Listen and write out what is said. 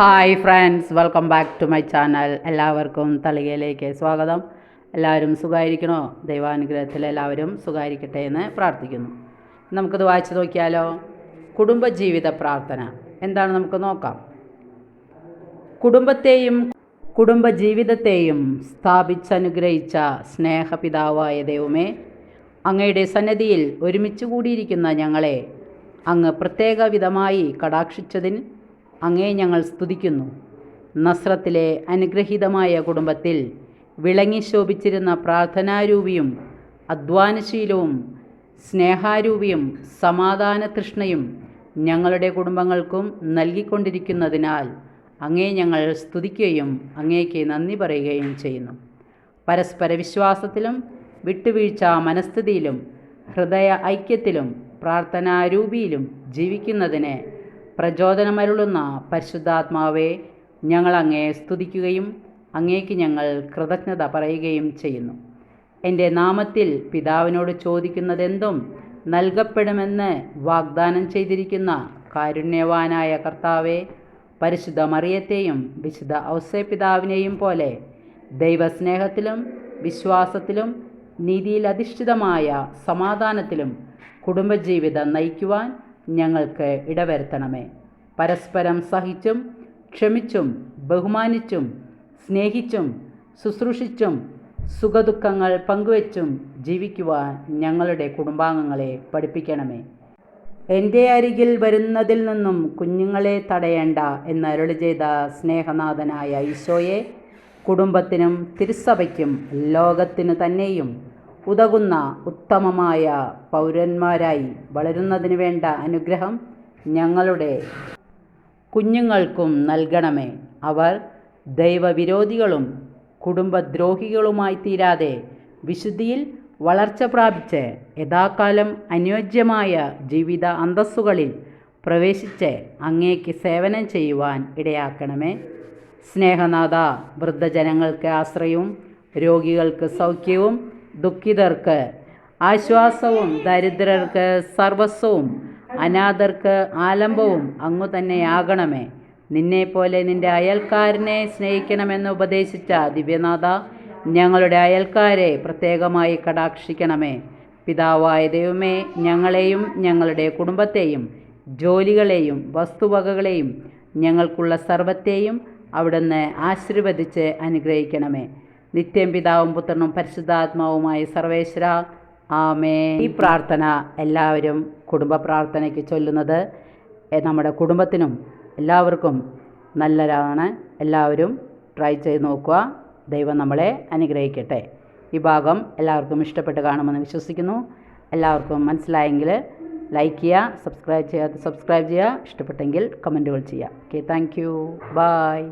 Hi friends welcome back to my channel എല്ലാവർക്കും തളികയിലേക്ക് സ്വാഗതം. എല്ലാവരും സുഖമായിരിക്കണോ ദൈവാനുഗ്രഹത്തിൽ എല്ലാവരും സുഖമായിരിക്കട്ടെ എന്ന് പ്രാർത്ഥിക്കുന്നു. നമുക്കിത് വായിച്ചു നോക്കിയാലോ? കുടുംബജീവിത പ്രാർത്ഥന. എന്താണ് നമുക്ക് നോക്കാം. കുടുംബത്തെയും കുടുംബജീവിതത്തെയും സ്ഥാപിച്ചനുഗ്രഹിച്ച സ്നേഹപിതാവായ ദൈവമേ അങ്ങയുടെ സന്നദ്ധിയിൽ ഒരുമിച്ച് കൂടിയിരിക്കുന്ന ഞങ്ങളെ അങ്ങ് പ്രത്യേക വിധമായി കടാക്ഷിച്ചതിന് അങ്ങേ ഞങ്ങൾ സ്തുതിക്കുന്നു. നസ്രത്തിലെ അനുഗ്രഹീതമായ കുടുംബത്തിൽ വിളങ്ങി ശോഭിച്ചിരുന്ന പ്രാർത്ഥനാരൂപിയും അധ്വാനശീലവും സ്നേഹാരൂപിയും സമാധാന തൃഷ്ണയും ഞങ്ങളുടെ കുടുംബങ്ങൾക്കും നൽകിക്കൊണ്ടിരിക്കുന്നതിനാൽ അങ്ങേ ഞങ്ങൾ സ്തുതിക്കുകയും അങ്ങേക്ക് നന്ദി പറയുകയും ചെയ്യുന്നു. പരസ്പര വിശ്വാസത്തിലും വിട്ടുവീഴ്ച മനസ്ഥിതിയിലും ഹൃദയ ഐക്യത്തിലും പ്രാർത്ഥനാരൂപിയിലും ജീവിക്കുന്നതിന് പ്രചോദനമരുളുന്ന പരിശുദ്ധാത്മാവെ ഞങ്ങൾ അങ്ങേ സ്തുതിക്കുകയും അങ്ങേക്ക് ഞങ്ങൾ കൃതജ്ഞത പറയുകയും ചെയ്യുന്നു. എന്റെ നാമത്തിൽ പിതാവിനോട് ചോദിക്കുന്നതെന്തും നൽകപ്പെടുമെന്ന് വാഗ്ദാനം ചെയ്തിരിക്കുന്ന കാരുണ്യവാനായ കർത്താവെ പരിശുദ്ധ മറിയത്തെയും വിശുദ്ധ ഔസേപിതാവിനെയും പോലെ ദൈവസ്നേഹത്തിലും വിശ്വാസത്തിലും നീതിയിൽ അധിഷ്ഠിതമായ സമാധാനത്തിലും കുടുംബജീവിതം നയിക്കുവാൻ ഞങ്ങൾക്ക് ഇടവരുത്തണമേ. പരസ്പരം സഹിച്ചും ക്ഷമിച്ചും ബഹുമാനിച്ചും സ്നേഹിച്ചും ശുശ്രൂഷിച്ചും സുഖദുഃഖങ്ങൾ പങ്കുവച്ചും ജീവിക്കുവാൻ ഞങ്ങളുടെ കുടുംബാംഗങ്ങളെ പഠിപ്പിക്കണമേ. എന്റെ അരികിൽ വരുന്നതിൽ നിന്നും കുഞ്ഞുങ്ങളെ തടയേണ്ട എന്നരുളി ചെയ്ത സ്നേഹനാഥനായ ഈശോയെ കുടുംബത്തിനും തിരുസഭയ്ക്കും ലോകത്തിനു തന്നെയും ഉതകുന്ന ഉത്തമമായ പൗരന്മാരായി വളരുന്നതിന് വേണ്ട അനുഗ്രഹം ഞങ്ങളുടെ കുഞ്ഞുങ്ങൾക്കും നൽകണമേ. അവർ ദൈവവിരോധികളും കുടുംബദ്രോഹികളുമായി തീരാതെ വിശുദ്ധിയിൽ വളർച്ച പ്രാപിച്ച് യഥാകാലം അനുയോജ്യമായ ജീവിത അന്തസ്സുകളിൽ പ്രവേശിച്ച് അങ്ങേക്ക് സേവനം ചെയ്യുവാൻ ഇടയാക്കണമേ. സ്നേഹനാഥ വൃദ്ധജനങ്ങൾക്ക് ആശ്രയവും രോഗികൾക്ക് സൗഖ്യവും ദുഃഖിതർക്ക് ആശ്വാസവും ദരിദ്രർക്ക് സർവസ്വവും അനാഥർക്ക് ആലംബവും അങ്ങു തന്നെയാകണമേ. നിന്നെപ്പോലെ നിന്റെ അയൽക്കാരനെ സ്നേഹിക്കണമെന്ന് ഉപദേശിച്ച ദിവ്യനാഥ ഞങ്ങളുടെ അയൽക്കാരെ പ്രത്യേകമായി കടാക്ഷിക്കണമേ. പിതാവായ ദൈവമേ ഞങ്ങളെയും ഞങ്ങളുടെ കുടുംബത്തെയും ജോലികളെയും വസ്തുവകകളെയും ഞങ്ങൾക്കുള്ള സർവത്തെയും അവിടുന്ന് ആശീർവദിച്ച് അനുഗ്രഹിക്കണമേ. നിത്യം പിതാവും പുത്രനും പരിശുദ്ധാത്മാവുമായി സർവേശ്വര. ആമേ ഈ പ്രാർത്ഥന എല്ലാവരും കുടുംബ പ്രാർത്ഥനയ്ക്ക് ചൊല്ലുന്നത് നമ്മുടെ കുടുംബത്തിനും എല്ലാവർക്കും നല്ലതാണ്. എല്ലാവരും ട്രൈ ചെയ്ത് നോക്കുക. ദൈവം നമ്മളെ അനുഗ്രഹിക്കട്ടെ. ഈ ഭാഗം എല്ലാവർക്കും ഇഷ്ടപ്പെട്ട് കാണുമെന്ന് വിശ്വസിക്കുന്നു. എല്ലാവർക്കും മനസ്സിലായെങ്കിൽ ലൈക്ക് ചെയ്യുക സബ്സ്ക്രൈബ് ചെയ്യുക സബ്സ്ക്രൈബ് ചെയ്യുക. ഇഷ്ടപ്പെട്ടെങ്കിൽ കമന്റുകൾ ചെയ്യുക. Okay thank you. ബായ്